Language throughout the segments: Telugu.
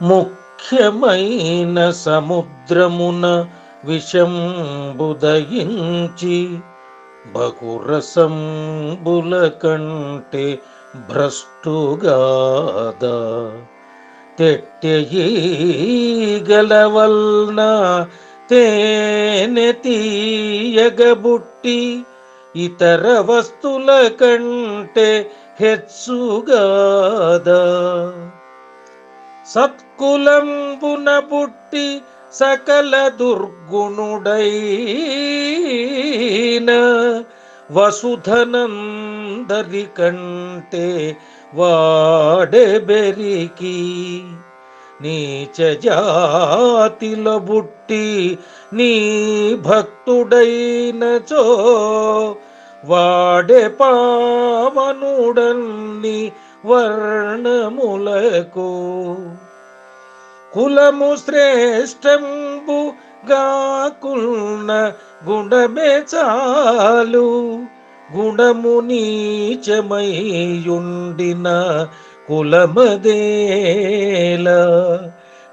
ముఖ్యమైన సముద్రమున విషంబుదయించి బహురసంబుల కంటే భ్రష్టుగాద తెట్టెయీగలవల్న తేనె తీయగబుట్టి ఇతర వస్తుల కంటే హెచ్చుగాదా సత్కులంబున పుట్టి సకల దుర్గుణుడైన వసుధనందరి కంటే వాడెబెరికి నీచ జాతిల బుట్టి నీ భక్తుడైనచో వాడే పావనుడన్ని వర్ణములకు కులము శ్రేష్టంబు గాకున్న గుణమే చాలు. గుణము నీచమయుండిన కులమదేల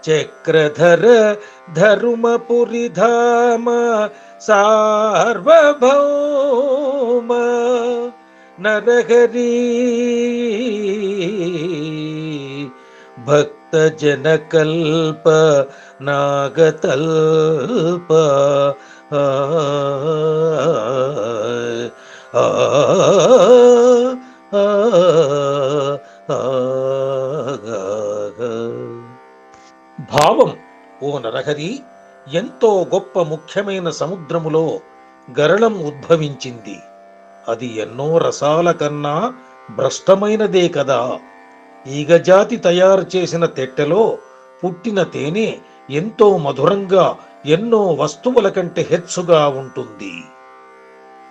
చక్రధర ధర్మపురిధామ సార్వభౌమ నరహరి. భక్త జనకల్ప నాగతల్ప. భావం ఓ నరహరి ఎంతో గొప్ప ముఖ్యమైన సముద్రములో గరళం ఉద్భవించింది. అది ఎన్నో రసాల కన్నా భ్రష్టమైనదే కదా. ఈగజాతి తయారు చేసిన తెట్టెలో పుట్టిన తేనె ఎంతో మధురంగా ఎన్నో వస్తువుల కంటే హెచ్చుగా ఉంటుంది.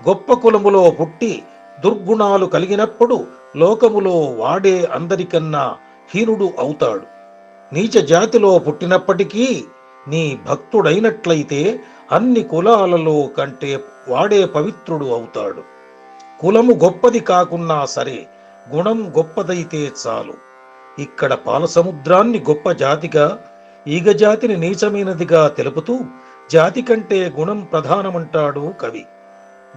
గొప్ప కులములో పుట్టి దుర్గుణాలు కలిగినప్పుడు లోకములో వాడే అందరికన్నా హీనుడు అవుతాడు. నీచ జాతిలో పుట్టినప్పటికీ నీ భక్తుడైనట్లయితే అన్ని కులాలలో కంటే వాడే పవిత్రుడు అవుతాడు. కులము గొప్పది కాకున్నా సరే గుణం గొప్పదైతే చాలు. ఇక్కడ పాలసముద్రాన్ని గొప్ప జాతిగా ఈగ జాతిని నీచమైనదిగా తెలుపుతూ జాతి కంటే గుణం ప్రధానమంటాడు కవి.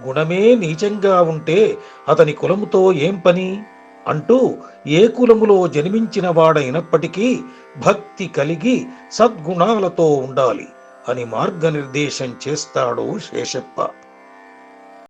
గుణమే నీచంగా ఉంటే అతని కులముతో ఏం పని? అంటూ ఏ కులములో జన్మించిన వాడైనప్పటికీ భక్తి కలిగి సద్గుణాలతో ఉండాలి అని మార్గనిర్దేశం చేస్తాడు శేషప్ప.